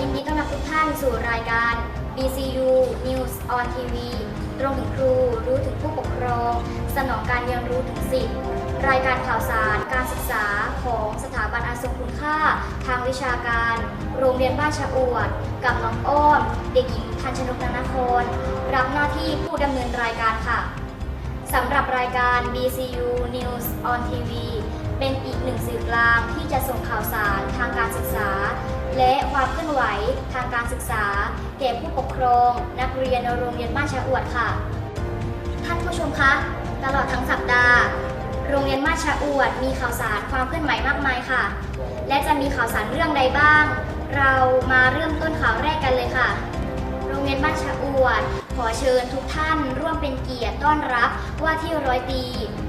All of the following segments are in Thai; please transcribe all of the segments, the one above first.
ยินดีต้อนรับทุกท่านสู่รายการ BCU News on TV ตรงถึงครูรู้ถึงผู้ปกครอง สนองการเรียนรู้ถึงสิทธิ์รายการข่าวสารการศึกษาของสถาบันอาทรงคุณค่า ทางวิชาการ โรงเรียนบ้านชะอวด กับน้องอ้อม เด็กหญิงทันชนกนานคร รับหน้าที่ผู้ดำเนินรายการค่ะสำหรับรายการ BCU News on TV เป็นอีกหนึ่งสื่อกลางที่จะส่งข่าวสารทางการศึกษา และความเคลื่อนไหวทางการศึกษา แก่ผู้ปกครอง นักเรียนในโรงเรียนบ้านชะอวดค่ะ ท่านผู้ชมคะ ตลอดทั้งสัปดาห์ โรงเรียนบ้านชะอวด มีข่าวสารความเคลื่อนไหวมากมายค่ะ และจะมีข่าวสารเรื่องใดบ้าง เรามาเริ่มต้นข่าวแรกกันเลยค่ะ โรงเรียนบ้านชะอวด ขอเชิญทุกท่านร่วมเป็นเกียรติต้อนรับว่าที่ร้อยตี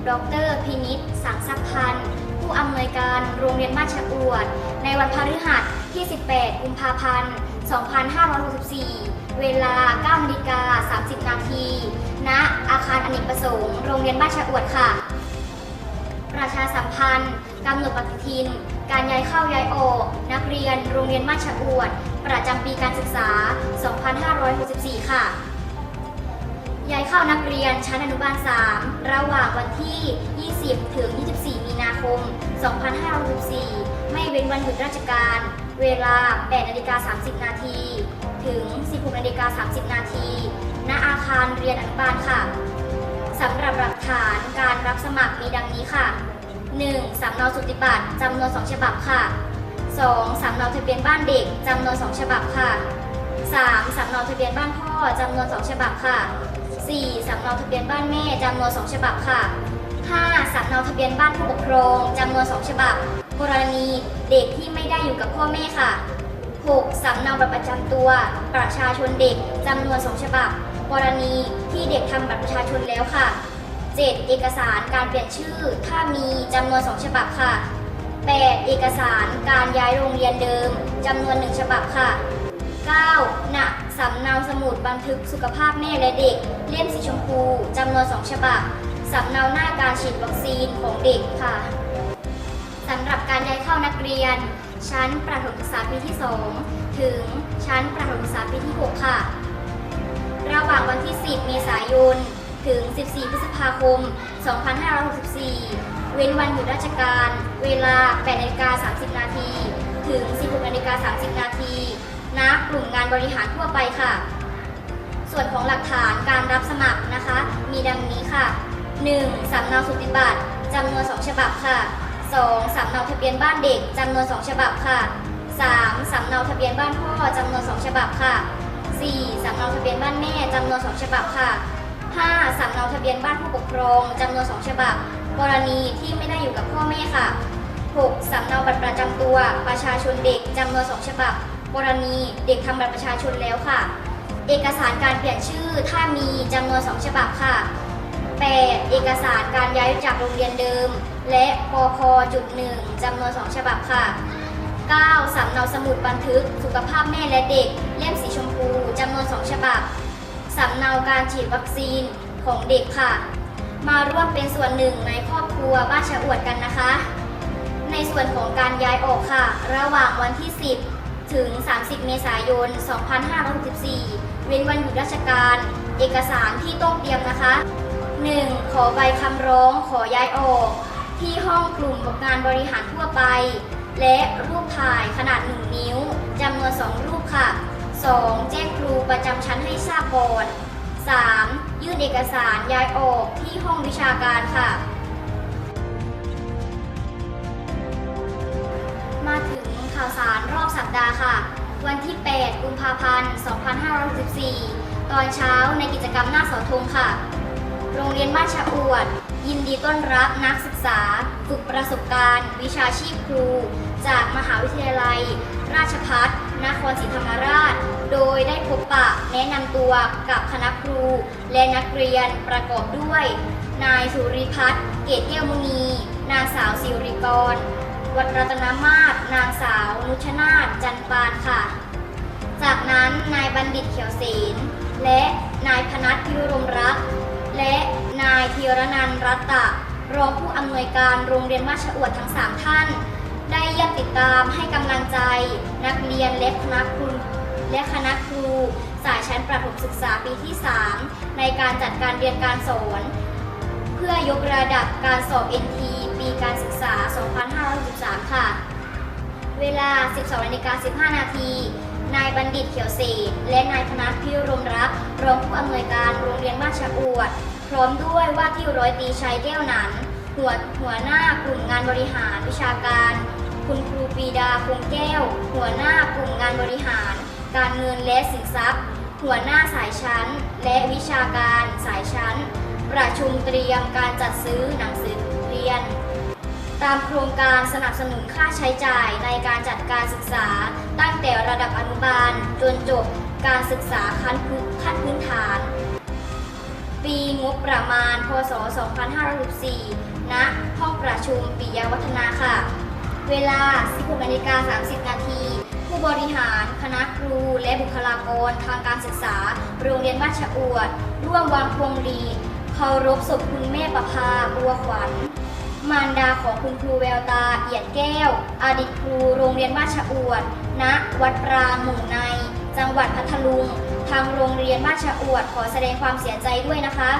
ดรพินิษสังสักพันธ์ ผู้อำนวยการโรงเรียนบ้านชะอวด ในวันพฤหัสที่ 18 กุมภาพันธ์ 2564 เวลา9นาฬิกา30 นาที ณ อาคารอเนกประสงค์ โรงเรียนบ้านชะอวดค่ะ ประชาสัมพันธ์กำหนดปฏิทิน การย้ายเข้าย้ายออก นักเรียนโรงเรียนบ้านชะอวด ประจำปีการศึกษา 2564 ค่ะ ย้ายเข้านักเรียนชั้นอนุบาล 3 ระหว่างวันที่ 20 ถึง 24 มีนาคม 2564 ไม่เว้นวันหยุดราชการ เวลา 8 นาฬิกา 30 นาที ถึง 16 นาฬิกา 30 นาที ณ อาคารเรียนอนุบาลค่ะ สำหรับหลักฐานการรับสมัครมีดังนี้ค่ะ 1. สำเนาสุติบัตรจำนวน 2 ฉบับค่ะ 2. สำเนาทะเบียนบ้านเด็กจำนวน 2 ฉบับค่ะ 3. สำเนาทะเบียนบ้านพ่อจำนวน 2 ฉบับค่ะ 4. สำเนาทะเบียนบ้านแม่จำนวน 2 ฉบับค่ะ 5. สำเนาทะเบียนบ้านผู้ปกครองจำนวน 2 ฉบับ กรณีเด็กที่ไม่ได้อยู่กับพ่อแม่ค่ะ 6. สำเนาบัตรประจำตัว ประชาชนเด็กจำนวน 2 ฉบับ กรณีที่เด็กทำบัตรประชาชนแล้วค่ะ 7. เอกสารการเปลี่ยนชื่อ ถ้ามีจำนวน 2 ฉบับค่ะ 8. เอกสารการย้ายโรงเรียนเดิมจำนวน 1 ฉบับค่ะ 9. ณสำเนาสมุดบันทึกสุขภาพแม่และเด็ก เล่มสีชมพูจำนวน 2 ฉบับสำเนาหน้าการฉีดวัคซีนของเด็กค่ะสำหรับการย้ายเข้านักเรียน ชั้นประถมศึกษาปีที่ 2 ถึงชั้นประถมศึกษาปีที่ 6 ค่ะ ระหว่างวันที่ 10 เมษายน ถึง 14 พฤษภาคม 2564 เว้นวันหยุดราชการ เวลา 8นาฬิกา30 นาที ถึง 16นาฬิกา30 นาทีณกลุ่มงานบริหารทั่วไปค่ะ ส่วนของหลักฐานการรับสมัครนะคะ มีดังนี้ค่ะ 1. สำเนาสุติบัตรจำนวน 2 ฉบับค่ะ 2. สำเนาทะเบียนบ้านเด็กจำนวน 2 ฉบับค่ะ 3. สำเนาทะเบียนบ้านพ่อจำนวน 2 ฉบับค่ะ 4. สำเนาทะเบียนบ้านแม่จำนวน 2 ฉบับค่ะ 5. สำเนาทะเบียนบ้านผู้ปกครองจำนวน 2 ฉบับ กรณีที่ไม่ได้อยู่กับพ่อแม่ค่ะ 6. สำเนาบัตรประจำตัวประชาชนเด็กจำนวน 2 ฉบับ กรณีเด็กทำบัตรประชาชนแล้วค่ะ เอกสารการเปลี่ยนชื่อถ้ามีจำนวน 2 ฉบับค่ะ 8. เอกสารการย้ายจากโรงเรียนเดิม และปพจุดหนึ่งจำนวน 2 ฉบับค่ะ 9. สำเนาสมุดบันทึก สุขภาพแม่และเด็ก เล่มสีชมพูจำนวน 2 ฉบับสำเนาการฉีดวัคซีนของเด็กค่ะ มาร่วมเป็นส่วนหนึ่งในครอบครัวบ้านชะอวดกันนะคะ ในส่วนของการย้ายออกค่ะ ระหว่างวันที่ 10 ถึง 30 เมษายน 2564 เว้นวันหยุดราชการ เอกสารที่ต้องเตรียมนะคะ 1. ขอใบคำร้องขอย้ายออก ที่ห้องกลุ่มงานบริหารทั่วไป และรูปถ่ายขนาด 1 นิ้วจำนวน 2 รูปค่ะ 2. แจ้งครูประจำชั้นให้ทราบก่อน 3. ยื่นเอกสารย้ายออกที่ห้องวิชาการค่ะ ข่าวสารรอบสัปดาห์ค่ะ วันที่ 8 กุมภาพันธ์ 2564 ตอนเช้าในกิจกรรมหน้าเสาธงค่ะ โรงเรียนบ้านชะอวด ยินดีต้อนรับนักศึกษา ฝึกประสบการณ์ วิชาชีพครู จากมหาวิทยาลัย ราชพัฒนครศรีธรรมราช โดยได้พบปะแนะนำตัวกับคณะครู และนักเรียนประกอบด้วย นายสุริพัฒน์เกตแก้วมุนี นางสาวสิริกร วัดรัตนมาศนางสาวนุชนาถจันปานค่ะ จากนั้นนายบัณฑิตเขียวเสนและนายพนัทพิรมรักษ์และนายธีรนันรัตตะรองผู้อำนวยการโรงเรียนบ้าชอวดทั้ง 3 ท่าน ได้เยี่ยมติดตามให้กำลังใจ นักเรียนและคณะครูและคณะครู สายชั้นประถมศึกษาปีที่ 3 ในการจัดการเรียนการสอน เพื่อยกระดับการสอบ NT ปีการศึกษา 2563 ค่ะ เวลา 12นาฬิกา15 นาที นายบัณฑิตเขียวเศษและนายธนัทพิรมรักรองผู้อำนวยการโรงเรียนบ้านชะอวด พร้อมด้วยว่าที่ร้อยตรีชัยแก้วหนันหัวหัวหน้ากลุ่มงานบริหารวิชาการ คุณครูปีดาคงแก้ว หัวหน้ากลุ่มงานบริหาร การเงินและสินทรัพย์ หัวหน้าสายชั้น และวิชาการสายชั้น ประชุมเตรียมการจัดซื้อหนังสือเรียน ตามโครงการสนับสนุนค่าใช้จ่ายในการจัดการศึกษา ตั้งแต่ระดับอนุบาล จนจบการศึกษาขั้นพื้นฐาน ปีงบประมาณ พศ 2564ณห้องประชุมปิยวัฒนาค่ะ เวลา 16นาฬิกา30 นาทีผู้บริหาร คณะครู และบุคลากรทางการศึกษา โรงเรียนบ้านชะอวด ร่วมวางพวงหรีดเคารพศพคุณแม่ประภาบัวขวัญ มารดาของคุณครูแววตาเอียดแก้ว อดีตครูโรงเรียนบ้านชะอวด ณ วัดปรางหมู่ใน จังหวัดพัทลุง ทางโรงเรียนบ้านชะอวด ขอแสดงความเสียใจด้วยนะคะ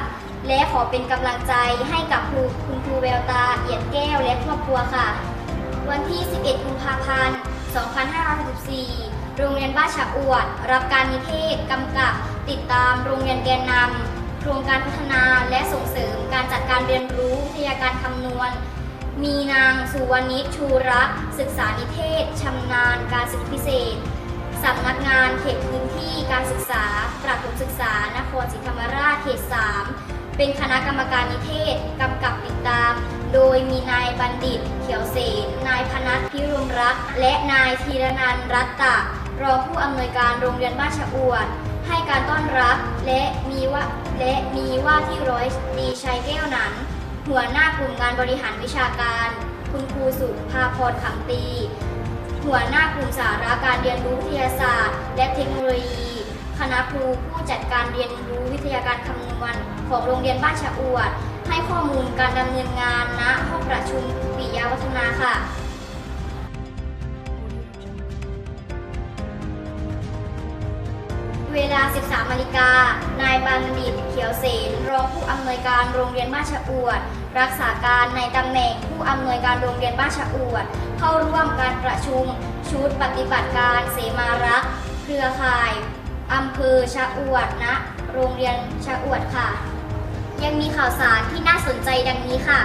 และขอเป็นกำลังใจให้กับครูคุณครูแววตาเอียดแก้วและครอบครัวค่ะ วันที่ 11 กุมภาพันธ์ 2564 โรงเรียนบ้านชะอวด รับการนิเทศกำกับติดตามโรงเรียนแกนนำโครงการพัฒนาและส่งเสริมการจัดการเรียนรู้วิทยาการคำ วณมีนางสุวรรณิชชูรักศึกษานิเทศชำนาญการศึกษาพิเศษสำนักงานเขตพื้นที่การศึกษาประถมศึกษานครศรีธรรมราชเขต 3 เป็นคณะกรรมการนิเทศกำกับติดตาม โดยมีนายบัณฑิต เขียวเสนนายพนัทพิรุมรัก และนายธีรนันรัตตะ รองผู้อำนวยการโรงเรียนบ้านชะอวด ให้การต้อนรับและมีว่าและมีว่าที่ร้อยตีชัยแก้วนั้น หัวหน้ากลุ่มงานบริหารวิชาการ คุณครูสุภาพรขำตี หัวหน้ากลุ่มสาระการเรียนรู้วิทยาศาสตร์ และเทคโนโลยี คณะครูผู้จัดการเรียนรู้วิทยาการคำนวณของโรงเรียนบ้านชะอวด ให้ข้อมูลการดำเนินงานณห้องประชุมปิยวัฒนาค่ะ ลา 13นาฬิกา นายบัณฑิต เขียวเสนรองผู้อำนวยการโรงเรียนบ้านชะอวด รักษาการในตำแหน่งผู้อำนวยการโรงเรียนบ้านชะอวด เข้าร่วมการประชุม ชุดปฏิบัติการเสมารักษ์เครือข่ายอำเภอชะอวดณโรงเรียนชะอวดค่ะ ยังมีข่าวสารที่น่าสนใจดังนี้ค่ะ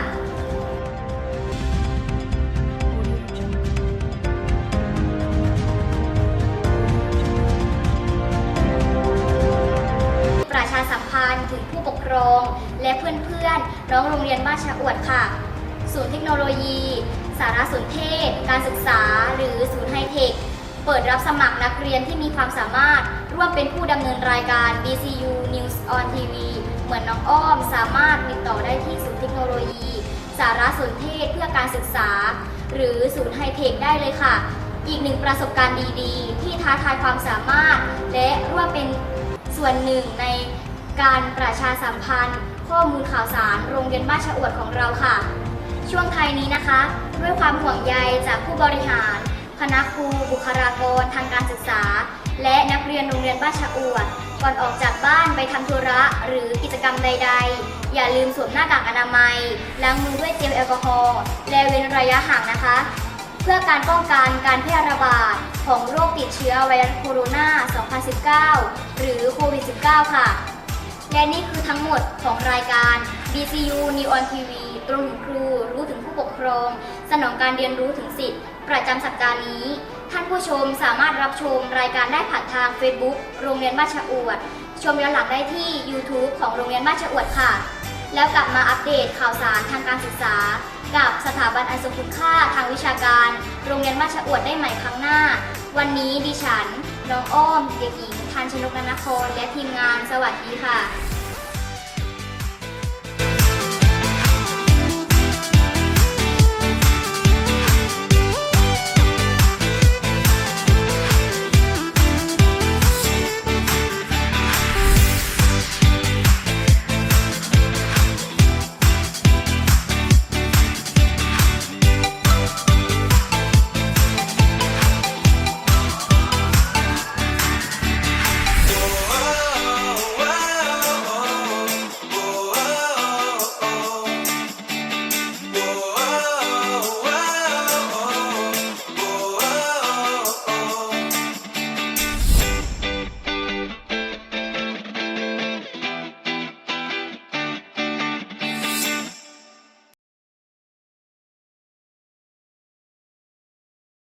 สัมพันธ์ถึงผู้ปกครอง และเพื่อนๆ น้องโรงเรียนบ้านชะอวดค่ะ ศูนย์เทคโนโลยี สารสนเทศ การศึกษา หรือศูนย์ไฮเทค เปิดรับสมัครนักเรียนที่มีความสามารถ ร่วมเป็นผู้ดำเนินรายการ BCU News on TV เหมือนน้องอ้อมสามารถติดต่อได้ที่ศูนย์เทคโนโลยี สารสนเทศเพื่อการศึกษา หรือศูนย์ไฮเทคได้เลยค่ะ อีกหนึ่งประสบการณ์ดีๆ ที่ท้าทายความสามารถ และร่วมเป็นส่วนหนึ่งใน การประชาสัมพันธ์ ข้อมูลข่าวสารโรงเรียนบ้านชะอวดของเราค่ะ ช่วงไทยนี้นะคะ ด้วยความห่วงใยจากผู้บริหาร คณะครูบุคลากรทางการศึกษา และนักเรียนโรงเรียนบ้านชะอวด ก่อนออกจากบ้านไปทำธุระหรือกิจกรรมใด ๆ อย่าลืมสวมหน้ากากอนามัยล้างมือด้วยเจลแอลกอฮอล์และเว้นระยะห่างนะคะ เพื่อการป้องกันการแพร่ระบาดของโรคติดเชื้อไวรัสโคโรนา 2019 หรือโควิด -19 ค่ะ และนี่คือทั้งหมดของรายการ BCU New on TV ตรงถึงครู รู้ถึงผู้ปกครอง สนองการเรียนรู้ถึงสิทธิ์ ประจำสัปดาห์นี้ ท่านผู้ชมสามารถรับชมรายการได้ผ่านทาง Facebook โรงเรียนบ้านชะอวด ชมย้อนหลังได้ที่ YouTube ของโรงเรียนบ้านชะอวดค่ะ แล้วกลับมาอัปเดตข่าวสารทางการศึกษา กับสถาบันอันทรงคุณค่าทางวิชาการ โรงเรียนบ้านชะอวดได้ใหม่ครั้งหน้า วันนี้ดิฉัน น้องอ้อม เด็กหญิงทันชนกนานครและทีมงานสวัสดีค่ะ